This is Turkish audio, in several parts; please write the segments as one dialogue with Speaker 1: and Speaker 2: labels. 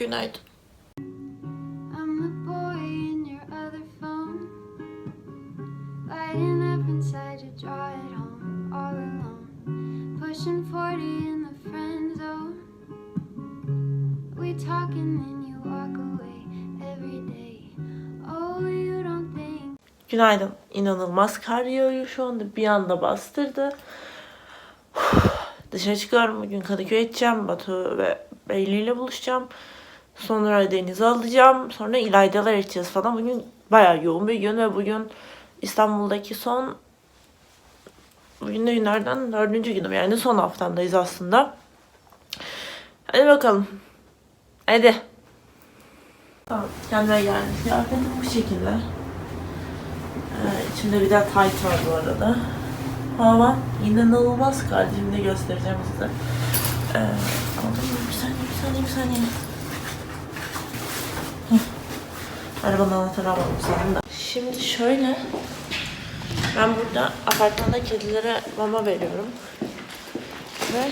Speaker 1: Günaydın.
Speaker 2: I'm the boy in your other phone. Lighting up inside to draw it home all alone. Pushing 40 in the friend zone. We talk and then you walk away every day. Oh, you don't think.
Speaker 1: Günaydın. İnanılmaz kar yağıyor şu anda. Bir anda bastırdı. Dışarı çıkıyorum. Bugün Kadıköy'e gideceğim. Batu ve Beyli ile buluşacağım. Sonra Deniz'i alacağım. Sonra İlayda'lar gideceğiz falan. Bugün bayağı yoğun bir gün ve bugün İstanbul'daki son bugün de günlerden dördüncü günüm. Yani son haftamdayız aslında. Hadi bakalım. Hadi. Tamam. Kendime geldim. Kıyafetim bu şekilde. Ee, içimde bir de tight var bu arada. Hava inanılmaz kar. Şimdi göstereceğim size. Ee? Bir saniye, bir saniye, bir saniye. Arabanın anahtarı almadım sanırım da. Şimdi şöyle. Ben burada apartmanda kedilere mama veriyorum. Ve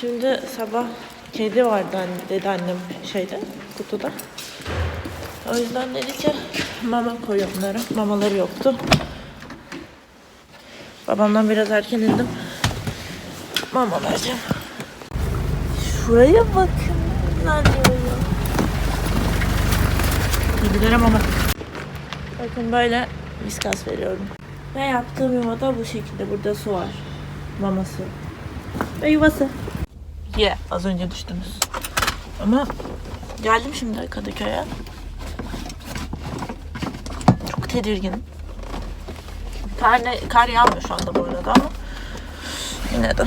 Speaker 1: şimdi sabah kedi vardı dedi annem şeyde kutuda. O yüzden dedi ki mama koy onlara. Mamaları yoktu. Babamdan biraz erken indim. Mama vereceğim. Şuraya bakın. Neler yağıyor. Kedilere mama. Bakın böyle viskas veriyorum. Ve yaptığım yuva da bu şekilde. Burada su var. Maması. Ve yuvası. Ye. Az önce düştünüz. Ama geldim şimdi Kadıköy'e. Çok tedirgin. Kar, ne, kar yağmıyor şu anda bu arada ama yine de.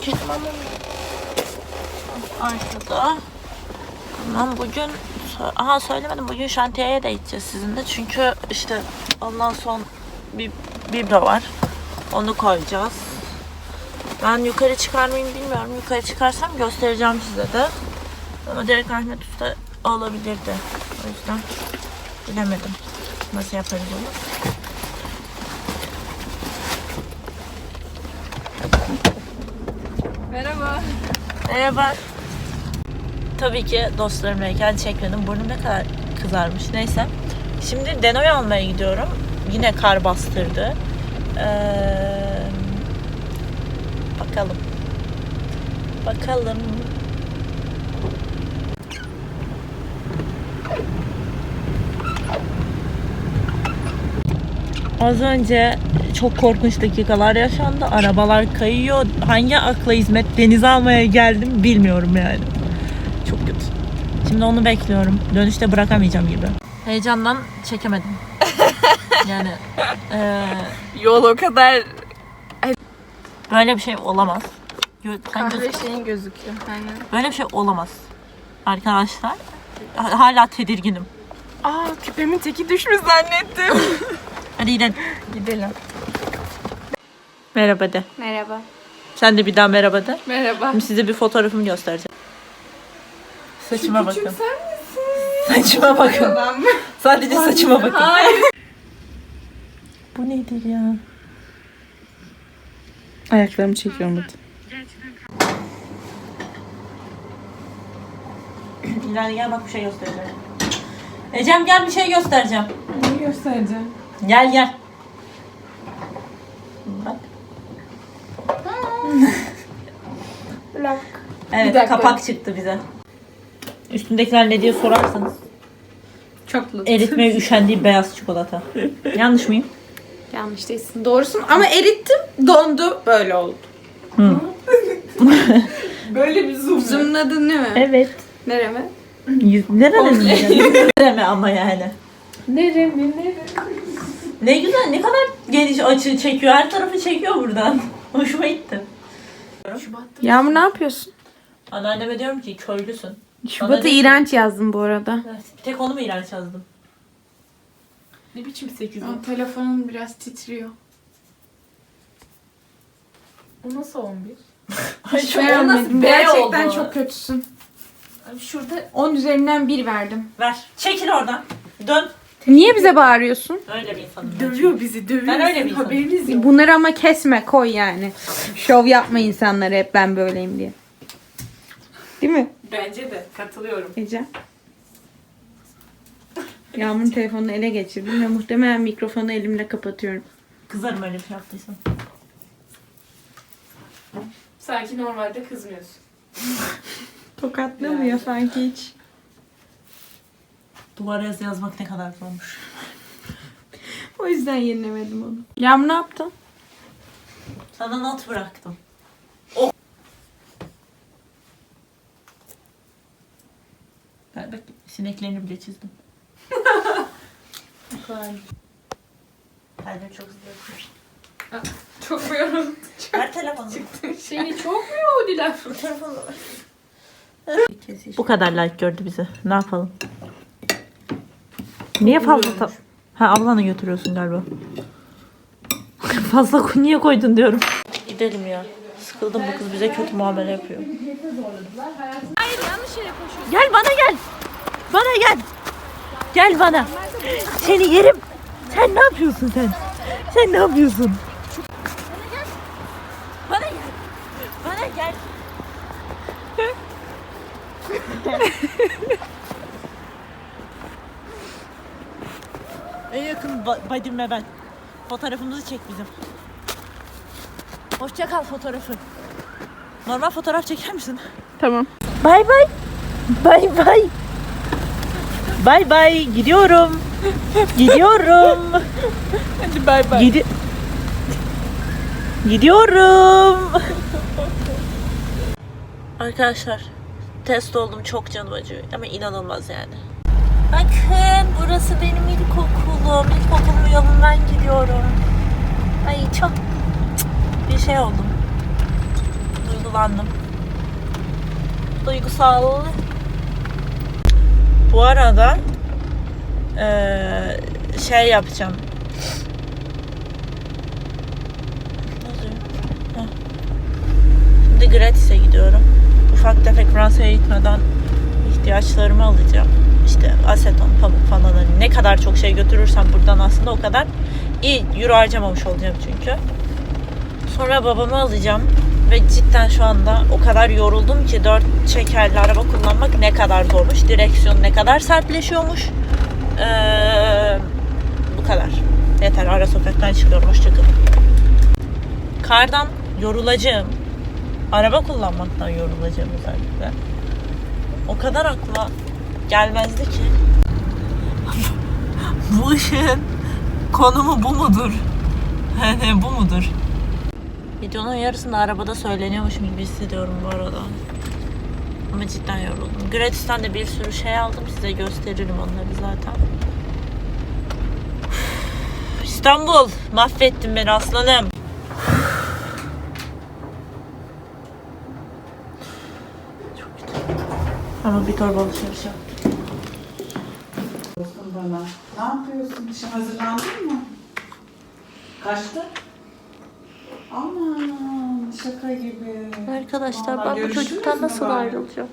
Speaker 1: Kedim ama arkada. Tamam bugün aha söylemedim bugün şantiyeye de gideceğiz sizinle çünkü işte ondan son bir biblo var. Onu koyacağız. Ben yukarı çıkar mıyım bilmiyorum. Yukarı çıkarsam göstereceğim size de. Ama direkt Ahmet Usta olabilirdi. O yüzden bilemedim. Nasıl yaparız onu?
Speaker 3: Merhaba.
Speaker 1: Merhaba. Tabii ki dostlarımla heykel çekmedim. Burnum ne kadar kızarmış. Neyse. Şimdi Deno'yu almaya gidiyorum. Yine kar bastırdı. Ee, bakalım. Bakalım. Az önce çok korkunç dakikalar yaşandı. Arabalar kayıyor. Hangi akla hizmet denize almaya geldim bilmiyorum yani. Çok kötü. Şimdi onu bekliyorum. Dönüşte bırakamayacağım gibi. Heyecandan çekemedim. Yani eee,
Speaker 3: Yol o kadar
Speaker 1: böyle bir şey olamaz. Gö- sen
Speaker 3: kahve
Speaker 1: göz-
Speaker 3: şeyin gözüküyor. Aynen.
Speaker 1: Böyle bir şey olamaz. Arkadaşlar ha- hala tedirginim.
Speaker 3: Aa küpemin teki düşmüş zannettim.
Speaker 1: Hadi gidelim.
Speaker 3: Gidelim.
Speaker 1: Merhaba de.
Speaker 3: Merhaba.
Speaker 1: Sen de bir daha merhaba de.
Speaker 3: Merhaba.
Speaker 1: Şimdi size bir fotoğrafımı göstereceğim. Saçıma bakın.
Speaker 3: sen misin?
Speaker 1: Saçıma bakın.
Speaker 3: Ben mi?
Speaker 1: Sadece saçıma bakın.
Speaker 3: Hayır.
Speaker 1: Bu nedir ya?
Speaker 3: Ayaklarımı çekiyorum burada.
Speaker 1: İleride gel bak bir şey göstereceğim. Ecem gel bir şey göstereceğim.
Speaker 3: Ne göstereceğim?
Speaker 1: Gel gel. Bak.
Speaker 3: Blok.
Speaker 1: Evet
Speaker 3: dakika.
Speaker 1: kapak çıktı bize. Üstündekiler ne diye sorarsanız.
Speaker 3: Çoklu.
Speaker 1: Eritmeye üşendiği beyaz çikolata. Yanlış mıyım?
Speaker 3: Yanlış değilsin. Doğrusun ama erittim. Dondu. Böyle oldu.
Speaker 1: Hı.
Speaker 3: Böyle bir zoom. Zoomladın değil mi?
Speaker 1: Evet.
Speaker 3: Nereme?
Speaker 1: Yüz, nereden diyeceğim? Nereme ama yani.
Speaker 3: Nereme nereme?
Speaker 1: Ne güzel ne kadar geniş açı çekiyor. Her tarafı çekiyor buradan. Hoşuma gitti.
Speaker 3: Yağmur ne yapıyorsun?
Speaker 1: Anneanneme diyorum ki köylüsün.
Speaker 3: Şubat'ı
Speaker 1: de-
Speaker 3: iğrenç yazdım bu arada.
Speaker 1: Bir tek onu mu iğrenç yazdım?
Speaker 3: Ne biçim 8 telefonun biraz titriyor. O nasıl 11?
Speaker 1: Ay,
Speaker 3: Hiç
Speaker 1: çok- o
Speaker 3: beğenmedim.
Speaker 1: nasıl B
Speaker 3: Gerçekten
Speaker 1: oldu?
Speaker 3: çok kötüsün.
Speaker 1: Ay, Şurada
Speaker 3: 10 üzerinden 1 verdim.
Speaker 1: ver. Çekil oradan. Dön.
Speaker 3: Niye bize bağırıyorsun?
Speaker 1: Öyle bir insanım. ben
Speaker 3: Dövüyor bizi, dövüyor.
Speaker 1: Ben öyle bir insanım.
Speaker 3: Haberiniz yok. Bunları ama kesme, koy yani. Şov yapma insanlara hep ben böyleyim diye. Değil mi
Speaker 4: Bence de katılıyorum.
Speaker 3: Ece? Yağmur'un telefonunu ele geçirdim ve muhtemelen mikrofonu elimle kapatıyorum.
Speaker 1: Kızarım öyle bir şey yaptıysam.
Speaker 4: Sanki normalde kızmıyorsun.
Speaker 3: Tokatlamıyor sanki hiç.
Speaker 1: Duvara yazı yazmak ne kadar zormuş.
Speaker 3: O yüzden yenilemedim onu. Yağmur ne yaptın?
Speaker 1: Sana not bıraktım. Oh. Ben bak sineklerini bile çizdim. Kalbim çok hızlı atıyor.
Speaker 4: Çok mu yoruldu?
Speaker 1: Ver telefonu.
Speaker 4: Seni çok mu yordular?
Speaker 1: Telefonu ver. Bu kadar like gördü bizi. Ne yapalım? Niye fazla ta- Ha ablanı götürüyorsun galiba. fazla ko- niye koydun diyorum. Gidelim ya. Sıkıldım bu kız bize kötü muamele yapıyor. Gel bana gel. Bana gel. Gel bana. Seni yerim. Sen ne yapıyorsun sen? Sen ne yapıyorsun? Bana gel. Bana gel. en yakın ba- Badim ve ben. Fotoğrafımızı çek bizim. Hoşça kal fotoğrafı. Normal fotoğraf çeker misin?
Speaker 3: Tamam.
Speaker 1: Bay bay. Bay bay. Bay bay. Gidiyorum. Gidiyorum.
Speaker 3: Hadi bay bay.
Speaker 1: Gidi Gidiyorum. Arkadaşlar test oldum çok canım acıyor ama inanılmaz yani. Bakın burası benim ilkokulum. İlkokulumun yolundan gidiyorum. Ay çok bir şey oldum. Duygulandım. Duygusal. Bu arada eee, şey yapacağım. Şimdi gratis'e gidiyorum. Ufak tefek Fransa'ya gitmeden ihtiyaçlarımı alacağım. İşte aseton, pamuk falan hani ne kadar çok şey götürürsem buradan aslında o kadar iyi euro harcamamış olacağım çünkü. Sonra babamı alacağım ve cidden şu anda o kadar yoruldum ki dört çekerli araba kullanmak ne kadar zormuş. Direksiyon ne kadar sertleşiyormuş. Ee, bu kadar. Yeter ara sokaktan çıkıyorum. Hoşçakalın. Kardan yorulacağım. Araba kullanmaktan yorulacağım özellikle. O kadar aklıma gelmezdi ki. bu ışığın konumu bu mudur? Hani bu mudur? Videonun yarısında arabada söyleniyormuşum gibi hissediyorum bu arada. Ama cidden yoruldum. Gratis'ten de bir sürü şey aldım. Size gösteririm onları zaten. İstanbul mahvettin beni aslanım. Çok kötü. Ama bir torba alışveriş yaptım.
Speaker 5: bana. Ne yapıyorsun? İşe hazırlandın mı? Kaçtı? Şaka gibi.
Speaker 1: Arkadaşlar
Speaker 5: Vallahi
Speaker 1: ben bu çocuktan
Speaker 5: mü
Speaker 1: nasıl
Speaker 5: bari?
Speaker 1: ayrılacağım?